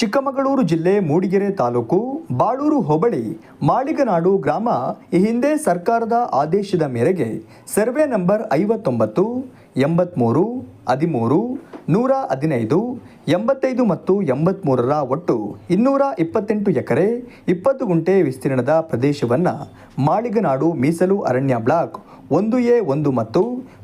ಚಿಕ್ಕಮಗಳೂರು ಜಿಲ್ಲೆ ಮೂಡಿಗೆರೆ ತಾಲೂಕು ಬಾಳೂರು ಹೋಬಳಿ ಮಾಳಿಗನಾಡು ಗ್ರಾಮ. ಈ ಹಿಂದೆ ಸರ್ಕಾರದ ಆದೇಶದ ಮೇರೆಗೆ ಸರ್ವೆ ನಂಬರ್ ಐವತ್ತೊಂಬತ್ತು ಎಂಬತ್ತ್ಮೂರು ಹದಿಮೂರು, ನೂರ ಹದಿನೈದು, ಎಂಬತ್ತೈದು ಮತ್ತು ಎಂಬತ್ತ್ಮೂರರ ಒಟ್ಟು ಇನ್ನೂರ ಇಪ್ಪತ್ತೆಂಟು ಎಕರೆ ಇಪ್ಪತ್ತು ಗುಂಟೆ ವಿಸ್ತೀರ್ಣದ ಪ್ರದೇಶವನ್ನು ಮಾಳಿಗನಾಡು ಮೀಸಲು ಅರಣ್ಯ ಬ್ಲಾಕ್ ಒಂದು ಎ, ಒಂದು ಮತ್ತು,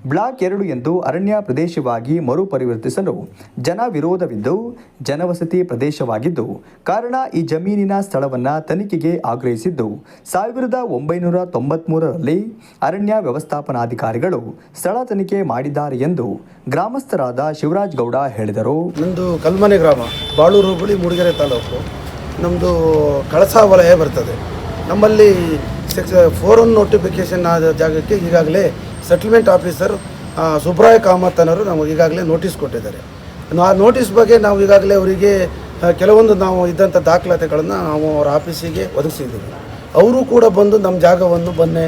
ಬ್ಲಾಕ್ ಎರಡು ಎಂದು ಅರಣ್ಯ ಪ್ರದೇಶವಾಗಿ ಮರುಪರಿವರ್ತಿಸಲು ಜನ ವಿರೋಧವಿದ್ದು ಜನವಸತಿ ಪ್ರದೇಶವಾಗಿದ್ದು, ಕಾರಣ ಈ ಜಮೀನಿನ ಸ್ಥಳವನ್ನು ತನಿಖೆಗೆ ಆಗ್ರಹಿಸಿದ್ದು. ಸಾವಿರದ ಒಂಬೈನೂರ ತೊಂಬತ್ಮೂರರಲ್ಲಿ ಅರಣ್ಯ ವ್ಯವಸ್ಥಾಪನಾಧಿಕಾರಿಗಳು ಸ್ಥಳ ತನಿಖೆ ಮಾಡಿದ್ದಾರೆ ಎಂದು ಗ್ರಾಮಸ್ಥರಾದ ಶಿವರಾಜ್ ಗೌಡ ಹೇಳಿದರು. ನಮ್ಮದು ಕಲ್ಮನೆ ಗ್ರಾಮ, ಬಾಳೂರು ಹೋಬಳಿ ಮೂಡಿಗೆರೆ ತಾಲೂಕು. ನಮ್ಮದು ಕಳಸ ವಲಯ ಬರ್ತದೆ. ನಮ್ಮಲ್ಲಿ ಸೆಕ್ಷ ಫೋರ್ ಒನ್ ನೋಟಿಫಿಕೇಷನ್ ಆದ ಜಾಗಕ್ಕೆ ಈಗಾಗಲೇ ಸೆಟಲ್ಮೆಂಟ್ ಆಫೀಸರ್ ಸುಬ್ರಾಯ್ ಕಾಮತ್ ಅನ್ನೋರು ನಮಗೆ ಈಗಾಗಲೇ ನೋಟಿಸ್ ಕೊಟ್ಟಿದ್ದಾರೆ. ಆ ನೋಟಿಸ್ ಬಗ್ಗೆ ನಾವು ಈಗಾಗಲೇ ಅವರಿಗೆ ಕೆಲವೊಂದು ನಾವು ಇದ್ದಂಥ ದಾಖಲಾತಿಗಳನ್ನು ನಾವು ಅವರ ಆಫೀಸಿಗೆ ಒದಗಿಸಿದ್ದೀವಿ. ಅವರು ಕೂಡ ಬಂದು ನಮ್ಮ ಜಾಗವನ್ನು ಬನ್ನೆ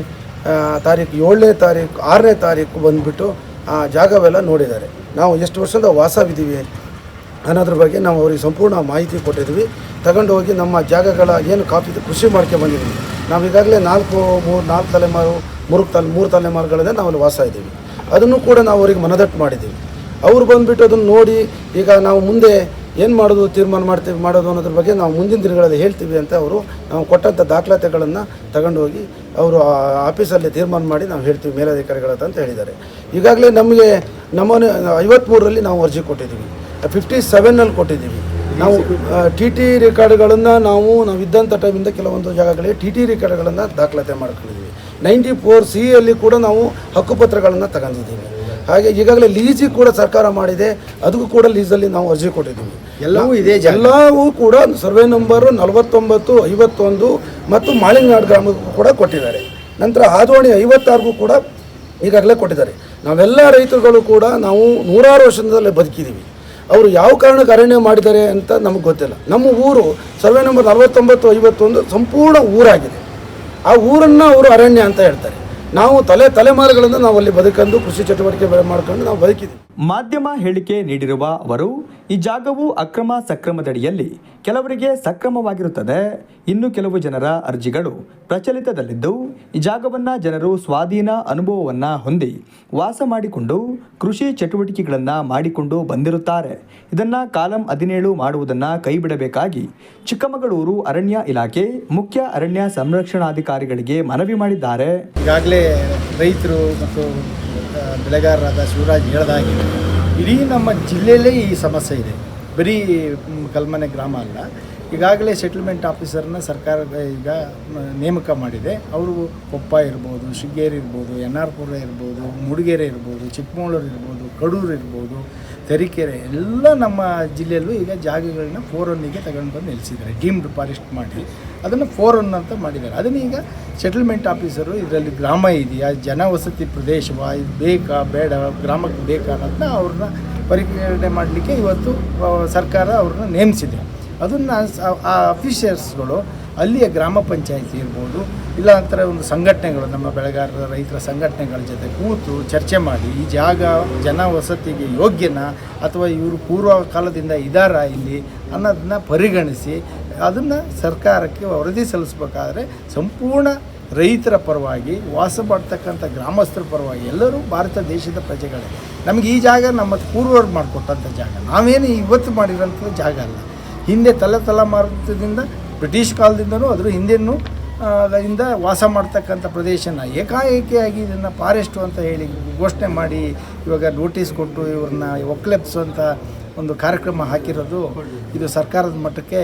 ತಾರೀಕು ಏಳನೇ ತಾರೀಕು, ಆರನೇ ತಾರೀಕು ಬಂದುಬಿಟ್ಟು, ಆ, ಜಾಗವೆಲ್ಲ ನೋಡಿದ್ದಾರೆ. ನಾವು ಎಷ್ಟು ವರ್ಷದ ವಾಸವಿದ್ದೀವಿ ಅನ್ನೋದ್ರ ಬಗ್ಗೆ ನಾವು ಅವ್ರಿಗೆ ಸಂಪೂರ್ಣ ಮಾಹಿತಿ ಕೊಟ್ಟಿದ್ವಿ. ತಗೊಂಡು ಹೋಗಿ ನಮ್ಮ ಜಾಗಗಳ ಏನು ಕಾಫಿ ಕೃಷಿ ಮಾಡ್ಕೊಂಡು ಬಂದಿದ್ವಿ. ನಾವು ಈಗಾಗಲೇ ನಾಲ್ಕು, ಮೂರು, ನಾಲ್ಕು ತಲೆಮಾರು, ಮೂರು ತಲೆ, ಮೂರು ತಲೆಮಾರುಗಳಿಂದ ನಾವು ಅಲ್ಲಿ ವಾಸ ಇದ್ದೀವಿ. ಅದನ್ನು ಕೂಡ ನಾವು ಅವ್ರಿಗೆ ಮನದಟ್ಟು ಮಾಡಿದ್ದೀವಿ. ಅವ್ರು ಬಂದುಬಿಟ್ಟು ಅದನ್ನು ನೋಡಿ ಈಗ ನಾವು ಮುಂದೆ ಏನು ಮಾಡೋದು, ತೀರ್ಮಾನ ಮಾಡ್ತೀವಿ ಮಾಡೋದು ಅನ್ನೋದ್ರ ಬಗ್ಗೆ ನಾವು ಮುಂದಿನ ದಿನಗಳಲ್ಲಿ ಹೇಳ್ತೀವಿ ಅಂತ ಅವರು ನಾವು ಕೊಟ್ಟಂಥ ದಾಖಲಾತಿಗಳನ್ನು ತಗೊಂಡು ಹೋಗಿ ಅವರು ಆಫೀಸಲ್ಲಿ ತೀರ್ಮಾನ ಮಾಡಿ ನಾವು ಹೇಳ್ತೀವಿ ಮೇಲಧಿಕಾರಿಗಳ ಅಂತ ಹೇಳಿದ್ದಾರೆ. ಈಗಾಗಲೇ ನಮಗೆ ನಮ್ಮನೆ ಐವತ್ತ್ಮೂರರಲ್ಲಿ ನಾವು ಅರ್ಜಿ ಕೊಟ್ಟಿದ್ದೀವಿ. ಫಿಫ್ಟಿ ಸೆವೆನಲ್ಲಿ ಕೊಟ್ಟಿದ್ದೀವಿ. ನಾವು ಟಿ ಟಿ ರೆಕಾರ್ಡ್ಗಳನ್ನು ನಾವು ನಾವು ಇದ್ದಂಥ ಟೈಮಿಂದ ಕೆಲವೊಂದು ಜಾಗಗಳಿಗೆ ಟಿ ಟಿ ರೆಕಾರ್ಡ್ಗಳನ್ನು ದಾಖಲಾತಿ ಮಾಡ್ಕೊಂಡಿದ್ದೀವಿ. ನೈಂಟಿ ಫೋರ್ ಸಿ ಅಲ್ಲಿ ಕೂಡ ನಾವು ಹಕ್ಕುಪತ್ರಗಳನ್ನು ತಗೊಂಡಿದ್ದೀವಿ. ಹಾಗೆ ಈಗಾಗಲೇ ಲೀಜಿ ಕೂಡ ಸರ್ಕಾರ ಮಾಡಿದೆ. ಅದಕ್ಕೂ ಕೂಡ ಲೀಸಲ್ಲಿ ನಾವು ಅರ್ಜಿ ಕೊಟ್ಟಿದ್ದೀವಿ. ಎಲ್ಲವೂ ಇದೆ ಎಲ್ಲವೂ ಕೂಡ ಸರ್ವೆ ನಂಬರು ನಲವತ್ತೊಂಬತ್ತು ಐವತ್ತೊಂದು ಮತ್ತು ಮಾಳಿಂಗನಾಡು ಗ್ರಾಮಕ್ಕೂ ಕೂಡ ಕೊಟ್ಟಿದ್ದಾರೆ. ನಂತರ ಆದೋಣಿ ಐವತ್ತಾರಿಗೂ ಕೂಡ ಈಗಾಗಲೇ ಕೊಟ್ಟಿದ್ದಾರೆ. ನಾವೆಲ್ಲ ರೈತರುಗಳು ಕೂಡ ನಾವು ನೂರಾರು ವರ್ಷದಲ್ಲೇ ಬದುಕಿದ್ದೀವಿ. ಅವರು ಯಾವ ಕಾರಣಕ್ಕೆ ಅರಣ್ಯ ಮಾಡಿದ್ದಾರೆ ಅಂತ ನಮಗೆ ಗೊತ್ತಿಲ್ಲ. ನಮ್ಮ ಊರು ಸರ್ವೆ ನಂಬರ್ ನಲವತ್ತೊಂಬತ್ತು ಐವತ್ತೊಂದು ಸಂಪೂರ್ಣ ಊರಾಗಿದೆ. ಆ ಊರನ್ನು ಅವರು ಅರಣ್ಯ ಅಂತ ಹೇಳ್ತಾರೆ. ನಾವು ತಲೆ ತಲೆಮಾರುಗಳನ್ನು ನಾವು ಅಲ್ಲಿ ಬದುಕಂದು ಕೃಷಿ ಚಟುವಟಿಕೆ ಮಾಡ್ಕೊಂಡು ನಾವು ಬದುಕಿದ್ದೀವಿ. ಮಾಧ್ಯಮ ಹೇಳಿಕೆ ನೀಡಿರುವ ಅವರು ಈ ಜಾಗವು ಅಕ್ರಮ ಸಕ್ರಮದಡಿಯಲ್ಲಿ ಕೆಲವರಿಗೆ ಸಕ್ರಮವಾಗಿರುತ್ತದೆ. ಇನ್ನು ಕೆಲವು ಜನರ ಅರ್ಜಿಗಳು ಪ್ರಚಲಿತದಲ್ಲಿದ್ದು, ಈ ಜಾಗವನ್ನು ಜನರು ಸ್ವಾಧೀನ ಅನುಭವವನ್ನು ಹೊಂದಿ ವಾಸ ಮಾಡಿಕೊಂಡು ಕೃಷಿ ಚಟುವಟಿಕೆಗಳನ್ನು ಮಾಡಿಕೊಂಡು ಬಂದಿರುತ್ತಾರೆ. ಇದನ್ನು ಕಾಲಂ ಹದಿನೇಳು ಮಾಡುವುದನ್ನು ಕೈಬಿಡಬೇಕಾಗಿ ಚಿಕ್ಕಮಗಳೂರು ಅರಣ್ಯ ಇಲಾಖೆ ಮುಖ್ಯ ಅರಣ್ಯ ಸಂರಕ್ಷಣಾಧಿಕಾರಿಗಳಿಗೆ ಮನವಿ ಮಾಡಿದ್ದಾರೆ. ಈಗಾಗಲೇ ರೈತರು ಮತ್ತು ಬೆಳೆಗಾರರಾದ ಶಿವರಾಜ್ ಹೇಳ್ದಾಗೆ, ಇಡೀ ನಮ್ಮ ಜಿಲ್ಲೆಯಲ್ಲೇ ಈ ಸಮಸ್ಯೆ ಇದೆ. ಬರೀ ಕಲ್ಮನೆ ಗ್ರಾಮ ಅಲ್ಲ. ಈಗಾಗಲೇ ಸೆಟಲ್ಮೆಂಟ್ ಆಫೀಸರ್ನ ಸರ್ಕಾರ ಈಗ ನೇಮಕ ಮಾಡಿದೆ. ಅವರು ಕೊಪ್ಪ ಇರ್ಬೋದು, ಶೃಂಗೇರಿ ಇರ್ಬೋದು ಎನ್ ಆರ್ ಪುರ ಇರ್ಬೋದು, ಮೂಡಿಗೆರೆ ಇರ್ಬೋದು, ಚಿಕ್ಕಮಗಳೂರು ಇರ್ಬೋದು, ಕಡೂರು ಇರ್ಬೋದು, ತರೀಕೆರೆ, ಎಲ್ಲ ನಮ್ಮ ಜಿಲ್ಲೆಯಲ್ಲೂ ಈಗ ಜಾಗಗಳನ್ನ ಫೋರನ್ನಿಗೆ ತಗೊಂಡು ಬಂದು ನಿಲ್ಲಿಸಿದ್ದಾರೆ ಡೀಮ್ಡ್ ಫಾರೆಸ್ಟ್ ಮಾಡಿ. ಅದನ್ನು ಫೋರ್ ಒನ್ ಅಂತ ಮಾಡಿದ್ದಾರೆ. ಅದನ್ನು ಈಗ ಸೆಟಲ್ಮೆಂಟ್ ಆಫೀಸರು ಇದರಲ್ಲಿ ಗ್ರಾಮ ಇದೆಯಾ? ಜನವಸತಿ ಪ್ರದೇಶವಾ? ಇದು ಬೇಕಾ? ಬೇಡ? ಗ್ರಾಮಕ್ಕೆ ಬೇಕಾ? ಅನ್ನೋದನ್ನ ಅವ್ರನ್ನ ಪರಿಗಣನೆ ಮಾಡಲಿಕ್ಕೆ ಇವತ್ತು ಸರ್ಕಾರ ಅವ್ರನ್ನ ನೇಮಿಸಿದೆ. ಅದನ್ನು ಆ ಅಫಿಷಿಯಲ್ಸ್ಗಳು ಅಲ್ಲಿಯ ಗ್ರಾಮ ಪಂಚಾಯಿತಿ ಇರ್ಬೋದು, ಇಲ್ಲ ಅಂತರ ಒಂದು ಸಂಘಟನೆಗಳು, ನಮ್ಮ ಬೆಳೆಗಾರರ ರೈತರ ಸಂಘಟನೆಗಳ ಜೊತೆ ಕೂತು ಚರ್ಚೆ ಮಾಡಿ, ಈ ಜಾಗ ಜನ ವಸತಿಗೆ ಯೋಗ್ಯನಾ, ಅಥವಾ ಇವರು ಪೂರ್ವ ಕಾಲದಿಂದ ಇದ್ದಾರಾ ಇಲ್ಲಿ ಅನ್ನೋದನ್ನ ಪರಿಗಣಿಸಿ, ಅದನ್ನು ಸರ್ಕಾರಕ್ಕೆ ವರದಿ ಸಲ್ಲಿಸ್ಬೇಕಾದ್ರೆ ಸಂಪೂರ್ಣ ರೈತರ ಪರವಾಗಿ, ವಾಸ ಮಾಡ್ತಕ್ಕಂಥ ಗ್ರಾಮಸ್ಥರ ಪರವಾಗಿ ಎಲ್ಲರೂ ಭಾರತ ದೇಶದ ಪ್ರಜೆಗಳೇ. ನಮಗೆ ಈ ಜಾಗ ನಮ್ಮ ಪೂರ್ವರು ಮಾಡಿಕೊಟ್ಟಂಥ ಜಾಗ. ನಾವೇನು ಇವತ್ತು ಮಾಡಿರೋಂಥ ಜಾಗ ಅಲ್ಲ. ಹಿಂದೆ ತಲೆ ತಲೆಮಾರದಿಂದ ಬ್ರಿಟಿಷ್ ಕಾಲದಿಂದನೂ ಅದರ ಹಿಂದೆನೂ ಅದರಿಂದ ವಾಸ ಮಾಡ್ತಕ್ಕಂಥ ಪ್ರದೇಶನ ಏಕಾಏಕಿಯಾಗಿ ಇದನ್ನು ಫಾರೆಸ್ಟು ಅಂತ ಹೇಳಿ ಘೋಷಣೆ ಮಾಡಿ, ಇವಾಗ ನೋಟಿಸ್ ಕೊಟ್ಟು ಇವ್ರನ್ನ ಒಕ್ಲೆಪ್ಸುವಂಥ ಒಂದು ಕಾರ್ಯಕ್ರಮ ಹಾಕಿರೋದು ಇದು ಸರ್ಕಾರದ ಮಟ್ಟಕ್ಕೆ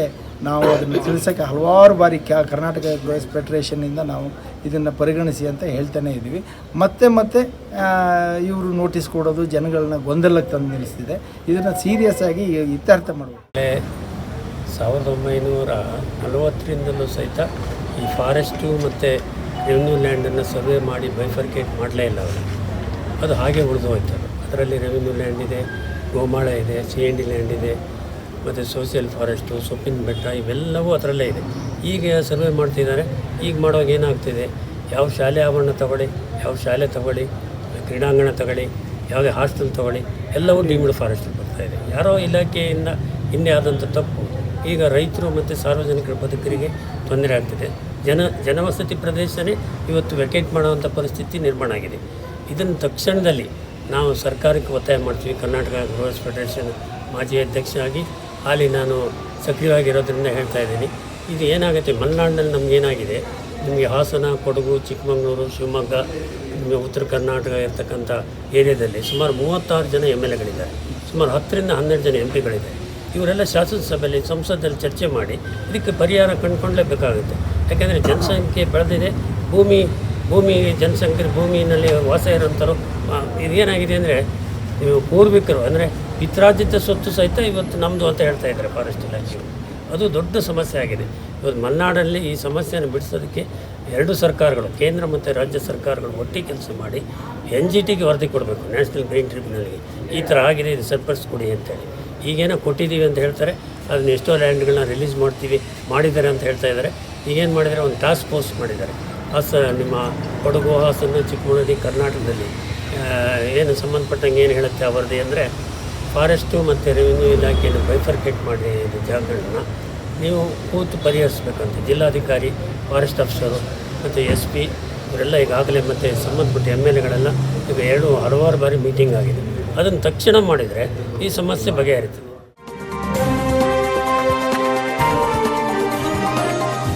ನಾವು ಅದನ್ನು ತಿಳಿಸೋಕ್ಕೆ ಹಲವಾರು ಬಾರಿ ಕ್ಯಾ ಕರ್ನಾಟಕ ಗ್ರೋಸ್ ಫೆಡರೇಷನ್ನಿಂದ ನಾವು ಇದನ್ನು ಪರಿಗಣಿಸಿ ಅಂತ ಹೇಳ್ತಾನೆ ಇದ್ದೀವಿ. ಮತ್ತೆ ಮತ್ತೆ ಇವರು ನೋಟಿಸ್ ಕೊಡೋದು ಜನಗಳನ್ನ ಗೊಂದಲಕ್ಕೆ ತಂದು ನಿಲ್ಲಿಸ್ತಿದೆ. ಇದನ್ನು ಸೀರಿಯಸ್ ಆಗಿ ಇತ್ಯರ್ಥ ಮಾಡಬೇಕು ಸಾವಿರದ ಒಂಬೈನೂರ ನಲವತ್ತರಿಂದಲೂ ಸಹಿತ ಈ ಫಾರೆಸ್ಟು ಮತ್ತು ರೆವಿನ್ಯೂ ಲ್ಯಾಂಡನ್ನು ಸರ್ವೆ ಮಾಡಿ ಬೈಫರ್ಕೇಟ್ ಮಾಡಲೇ ಇಲ್ಲ ಅವರು. ಅದು ಹಾಗೆ ಉಳಿದು ಹೋಯ್ತು ಅದರಲ್ಲಿ ರೆವಿನ್ಯೂ ಲ್ಯಾಂಡ್ ಇದೆ, ಗೋಮಾಳ ಇದೆ, ಸಿ ಎನ್ ಲ್ಯಾಂಡ್ ಇದೆ. ಮತ್ತು ಸೋಷಿಯಲ್ ಫಾರೆಸ್ಟು ಸೊಪ್ಪಿನ ಬೆಟ್ಟ ಇವೆಲ್ಲವೂ ಅದರಲ್ಲೇ ಇದೆ. ಈಗ ಸರ್ವೆ ಮಾಡ್ತಿದ್ದಾರೆ. ಈಗ ಮಾಡುವಾಗ ಏನಾಗ್ತಿದೆ? ಯಾವ ಶಾಲೆ ಆವರಣ ತಗೊಳ್ಳಿ, ಯಾವ ಶಾಲೆ ತಗೊಳ್ಳಿ, ಕ್ರೀಡಾಂಗಣ ತಗೊಳ್ಳಿ ಯಾವುದೇ ಹಾಸ್ಟೆಲ್ ತಗೊಳ್ಳಿ, ಎಲ್ಲವೂ ಡೀಮ್ಡ್ ಫಾರೆಸ್ಟ್ ಬರ್ತಾ ಇದೆ. ಯಾರೋ ಇಲಾಖೆಯಿಂದ ಹಿಂದೆ ಆದಂಥ ತಪ್ಪು. ಈಗ ರೈತರು ಮತ್ತು ಸಾರ್ವಜನಿಕರ ಬದುಕರಿಗೆ ತೊಂದರೆ ಆಗ್ತಿದೆ. ಜನ, ಜನವಸತಿ ಪ್ರದೇಶನೇ ಇವತ್ತು ವೆಕೇಟ್ ಮಾಡುವಂಥ ಪರಿಸ್ಥಿತಿ ನಿರ್ಮಾಣ ಆಗಿದೆ. ಇದನ್ನು ತಕ್ಷಣದಲ್ಲಿ ನಾವು ಸರ್ಕಾರಕ್ಕೆ ಒತ್ತಾಯ ಮಾಡ್ತೀವಿ. ಕರ್ನಾಟಕ ಗೃಹ ಫೆಡರೇಷನ್ ಮಾಜಿ ಅಧ್ಯಕ್ಷ ಆಗಿ ಹಾಲಿ ನಾನು ಸಕ್ರಿಯವಾಗಿರೋದ್ರಿಂದ ಹೇಳ್ತಾ ಇದ್ದೀನಿ. ಇದು ಏನಾಗುತ್ತೆ? ಮಲೆನಾಡಿನಲ್ಲಿ ನಮಗೇನಾಗಿದೆ ನಿಮಗೆ ಹಾಸನ ಕೊಡಗು ಚಿಕ್ಕಮಗಳೂರು ಶಿವಮೊಗ್ಗ ನಿಮಗೆ ಉತ್ತರ ಕರ್ನಾಟಕ ಇರ್ತಕ್ಕಂಥ ಏರಿಯಾದಲ್ಲಿ ಸುಮಾರು ಮೂವತ್ತಾರು ಜನ ಎಂ ಎಲ್ ಎಗಳಿದ್ದಾರೆ. ಸುಮಾರು ಹತ್ತರಿಂದ ಹನ್ನೆರಡು ಜನ ಎಂ ಪಿಗಳಿದ್ದಾರೆ. ಇವರೆಲ್ಲ ಶಾಸನಸಭೆಯಲ್ಲಿ ಸಂಸದಲ್ಲಿ ಚರ್ಚೆ ಮಾಡಿ ಇದಕ್ಕೆ ಪರಿಹಾರ ಕಂಡುಕೊಳ್ಳಲೇಬೇಕಾಗುತ್ತೆ ಯಾಕೆಂದರೆ ಜನಸಂಖ್ಯೆ ಬೆಳೆದಿದೆ. ಭೂಮಿ ಭೂಮಿ ಜನಸಂಖ್ಯೆ ಭೂಮಿಯಲ್ಲಿ ವಾಸ ಇರೋಂಥವ್ರು ಆ, ಇದೇನಾಗಿದೆ ಅಂದರೆ ನೀವು ಪೂರ್ವಿಕರು ಅಂದರೆ ಪಿತ್ರಾರ್ಜಿತ ಸ್ವತ್ತು ಸಹಿತ ಇವತ್ತು ನಮ್ಮದು ಅಂತ ಹೇಳ್ತಾ ಇದ್ದಾರೆ ಫಾರೆಸ್ಟ್ ಇಲಾಖೆ ಅದು ದೊಡ್ಡ ಸಮಸ್ಯೆ ಆಗಿದೆ. ಇವತ್ತು ಮಲೆನಾಡಲ್ಲಿ ಈ ಸಮಸ್ಯೆಯನ್ನು ಬಿಡಿಸೋದಕ್ಕೆ ಎರಡು ಸರ್ಕಾರಗಳು, ಕೇಂದ್ರ ಮತ್ತು ರಾಜ್ಯ ಸರ್ಕಾರಗಳು ಒಟ್ಟಿಗೆ ಕೆಲಸ ಮಾಡಿ ಎನ್ ಜಿ ಟಿಗೆ ವರದಿ ಕೊಡಬೇಕು, ನ್ಯಾಷನಲ್ ಗ್ರೀನ್ ಟ್ರಿಬ್ಯುನಲ್ಗೆ. ಈ ಥರ ಆಗಿದೆ, ಇದು ಸರ್ಪರ್ಸ್ ಕೊಡಿ ಅಂತೇಳಿ. ಈಗೇನೋ ಕೊಟ್ಟಿದ್ದೀವಿ ಅಂತ ಹೇಳ್ತಾರೆ, ಅದನ್ನ ಎಷ್ಟೋ ಲ್ಯಾಂಡ್ಗಳನ್ನ ರಿಲೀಸ್ ಮಾಡ್ತೀವಿ, ಮಾಡಿದ್ದಾರೆ ಅಂತ ಹೇಳ್ತಾ ಇದ್ದಾರೆ. ಈಗೇನು ಮಾಡಿದ್ದಾರೆ, ಒಂದು ಟಾಸ್ಕ್ ಫೋರ್ಸ್ ಮಾಡಿದ್ದಾರೆ. ಹಾಸ, ನಿಮ್ಮ ಕೊಡಗು ಹಾಸನ ಚಿಕ್ಕಮಗಳೂರು, ಕರ್ನಾಟಕದಲ್ಲಿ ಏನು ಸಂಬಂಧಪಟ್ಟಂಗೆ ಏನು ಹೇಳುತ್ತೆ ಆ ವರದಿ ಅಂದರೆ ಫಾರೆಸ್ಟು ಮತ್ತು ರೆವಿನ್ಯೂ ಇಲಾಖೆಯನ್ನು ಬೈಫರ್ಕೇಟ್ ಮಾಡಿ ಜಾಗಗಳನ್ನು ನೀವು ಕೂತು ಪರಿಹರಿಸಬೇಕಂತ ಜಿಲ್ಲಾಧಿಕಾರಿ ಫಾರೆಸ್ಟ್ ಆಫೀಸರು ಮತ್ತು ಎಸ್ ಪಿ ಇವರೆಲ್ಲ ಈಗಾಗಲೇ ಮತ್ತು ಸಂಬಂಧಪಟ್ಟ ಎಂ ಎಲ್ ಎಗಳೆಲ್ಲ ಈಗ ಎರಡು ಹಲವಾರು ಬಾರಿ ಮೀಟಿಂಗ್ ಆಗಿದೆ. ಅದನ್ನು ತಕ್ಷಣ ಮಾಡಿದರೆ ಈ ಸಮಸ್ಯೆ ಬಗೆಹರಿತದೆ.